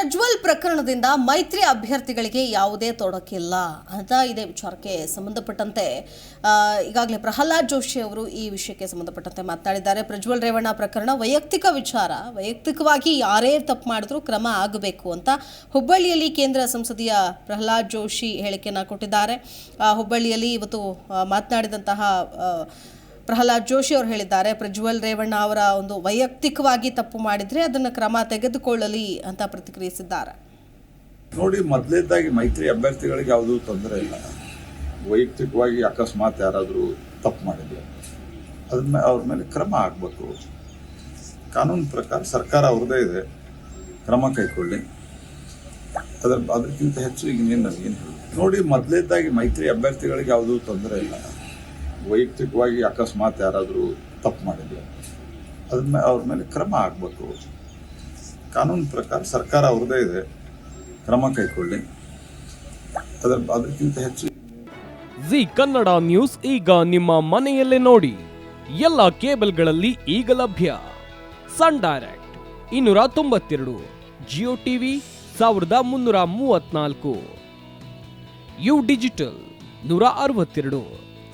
ಪ್ರಜ್ವಲ್ ಪ್ರಕರಣದಿಂದ ಮೈತ್ರಿ ಅಭ್ಯರ್ಥಿಗಳಿಗೆ ಯಾವುದೇ ತೊಡಕಿಲ್ಲ ಅಂತ ಇದೇ ವಿಚಾರಕ್ಕೆ ಸಂಬಂಧಪಟ್ಟಂತೆ. ಈಗಾಗಲೇ ಪ್ರಹ್ಲಾದ್ ಜೋಶಿ ಅವರು ಈ ವಿಷಯಕ್ಕೆ ಸಂಬಂಧಪಟ್ಟಂತೆ ಮಾತನಾಡಿದ್ದಾರೆ ಪ್ರಜ್ವಲ್ ರೇವಣ್ಣ ಪ್ರಕರಣ ವೈಯಕ್ತಿಕ ವಿಚಾರ. ವೈಯಕ್ತಿಕವಾಗಿ ಯಾರೇ ತಪ್ಪು ಮಾಡಿದ್ರೂ ಕ್ರಮ ಆಗಬೇಕು ಅಂತ ಹುಬ್ಬಳ್ಳಿಯಲ್ಲಿ ಕೇಂದ್ರ ಸಂಸದೀಯ ಪ್ರಹ್ಲಾದ್ ಜೋಶಿ ಹೇಳಿಕೆಯನ್ನು ಕೊಟ್ಟಿದ್ದಾರೆ. ಹುಬ್ಬಳ್ಳಿಯಲ್ಲಿ ಇವತ್ತು ಮಾತನಾಡಿದಂತಹ ಪ್ರಹ್ಲಾದ್ ಜೋಶಿ ಅವರು ಹೇಳಿದ್ದಾರೆ, ಪ್ರಜ್ವಲ್ ರೇವಣ್ಣ ಅವರ ಒಂದು ವೈಯಕ್ತಿಕವಾಗಿ ತಪ್ಪು ಮಾಡಿದ್ರೆ ಅದನ್ನು ಕ್ರಮ ತೆಗೆದುಕೊಳ್ಳಲಿ ಅಂತ ಪ್ರತಿಕ್ರಿಯಿಸಿದ್ದಾರೆ. ನೋಡಿ ಮೊದಲೇದಾಗಿ ಮೈತ್ರಿ ಅಭ್ಯರ್ಥಿಗಳಿಗೆ ಯಾವುದೂ ತೊಂದರೆ ಇಲ್ಲ. ವೈಯಕ್ತಿಕವಾಗಿ ಅಕಸ್ಮಾತ್ ಯಾರಾದರೂ ತಪ್ಪು ಮಾಡಿದ್ರೆ ಅದ್ರ ಮೇಲೆ ಅವ್ರ ಮೇಲೆ ಕ್ರಮ ಆಗಬೇಕು. ಕಾನೂನು ಪ್ರಕಾರ ಸರ್ಕಾರ ಅವ್ರದ್ದೇ ಇದೆ. ಕ್ರಮ ಕೈಗೊಳ್ಳಿ ಅದರ, ಅದಕ್ಕಿಂತ ಹೆಚ್ಚು ಈಗ ನೀನು ನನಗೇನು ನೋಡಿ ಮೊದಲೇದಾಗಿ ಮೈತ್ರಿ ಅಭ್ಯರ್ಥಿಗಳಿಗೆ ಯಾವುದೂ ತೊಂದರೆ ಇಲ್ಲ. ವೈಯಕ್ತಿಕವಾಗಿ ಅಕಸ್ಮಾತ್ ಯಾರಾದರೂ ತಪ್ಪು ಮಾಡಿದ್ರೆ ಅದ್ರ ಮೇಲೆ ಅವ್ರ ಮೇಲೆ ಕ್ರಮ ಆಗಬೇಕು. ಕಾನೂನು ಪ್ರಕಾರ ಸರ್ಕಾರ ಅವ್ರದ್ದೇ ಇದೆ. ಕ್ರಮ ಕೈಗೊಳ್ಳಿ ಅದರ, ಅದಕ್ಕಿಂತ ಹೆಚ್ಚು ಜಿ ಕನ್ನಡ ನ್ಯೂಸ್ ಈಗ ನಿಮ್ಮ ಮನೆಯಲ್ಲೇ ನೋಡಿ. ಎಲ್ಲ ಕೇಬಲ್ಗಳಲ್ಲಿ ಈಗ ಲಭ್ಯ. ಸನ್ ಡೈರೆಕ್ಟ್ ಇನ್ನೂರ ತೊಂಬತ್ತೆರಡು, ಜಿಯೋ ಟಿವಿ ಸಾವಿರದ ಮುನ್ನೂರ ಮೂವತ್ನಾಲ್ಕು ಯು ಡಿಜಿಟಲ್ ನೂರ ಅರವತ್ತೆರಡು.